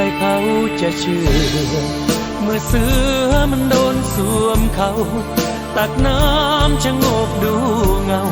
รเขาจะเชื่อ เมื่อเสือมันโดนสวมเขา ตักน้ำชะโงกดูเงา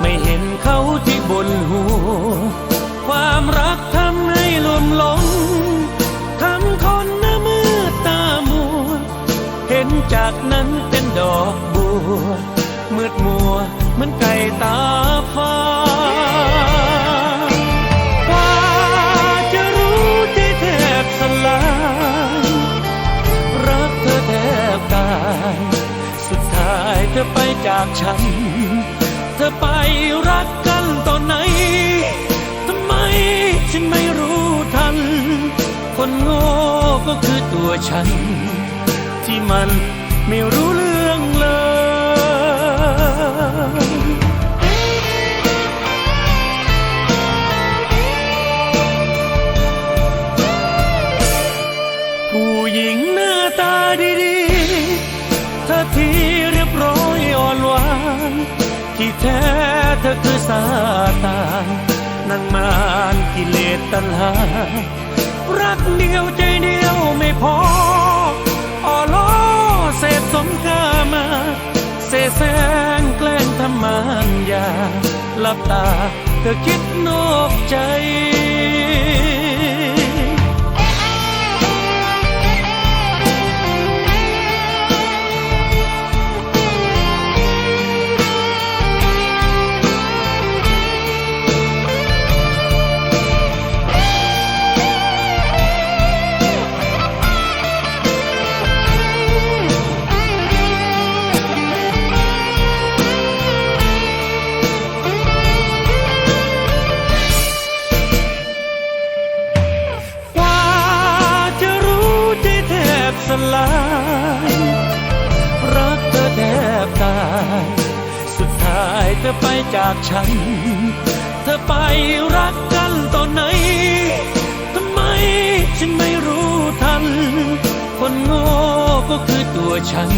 ไม่เห็นเขาที่บนหัว ความรักทำให้ลวมหลงทำคนหน้ามืดตามัว เห็นจากนั้นเป็นดอกบัวมืดมัวเหมือนไก่ตาฟ้า จากฉัน เธอไปรักกันตอนไหน ทำไมฉันไม่รู้ทัน คนโง่ก็คือตัวฉัน ที่มันไม่รู้เรื่องเลยผู้หญิงหน้าตาดี ที่แท้เธอคือซาตานนางมารกิเลสตัณหา รักเดียวใจเดียวไม่พออ่อล้อเสพสมกามาเสแสร้งแกล้งทำมานยาหลับตาเธอคิดนอกใจ เธอไปจากฉัน เธอไปรักกันตอนไหน ทำไมฉันไม่รู้ทัน คนโง่ก็คือตัวฉัน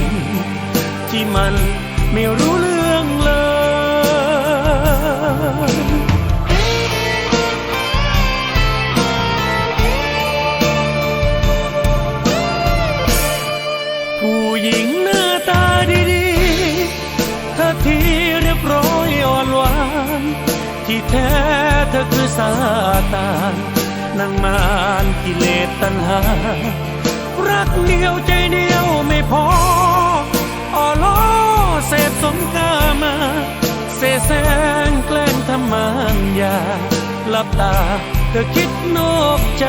ที่มันไม่รู้เรื่อง แท้เธอคือซาตานนางมารกิเลสตัณหา รักเดียวใจเดียวไม่พออ่อล้อเสพสมกามา เสแสร้งแกล้งทำมานยาหลับตาเธอคิดนอกใจ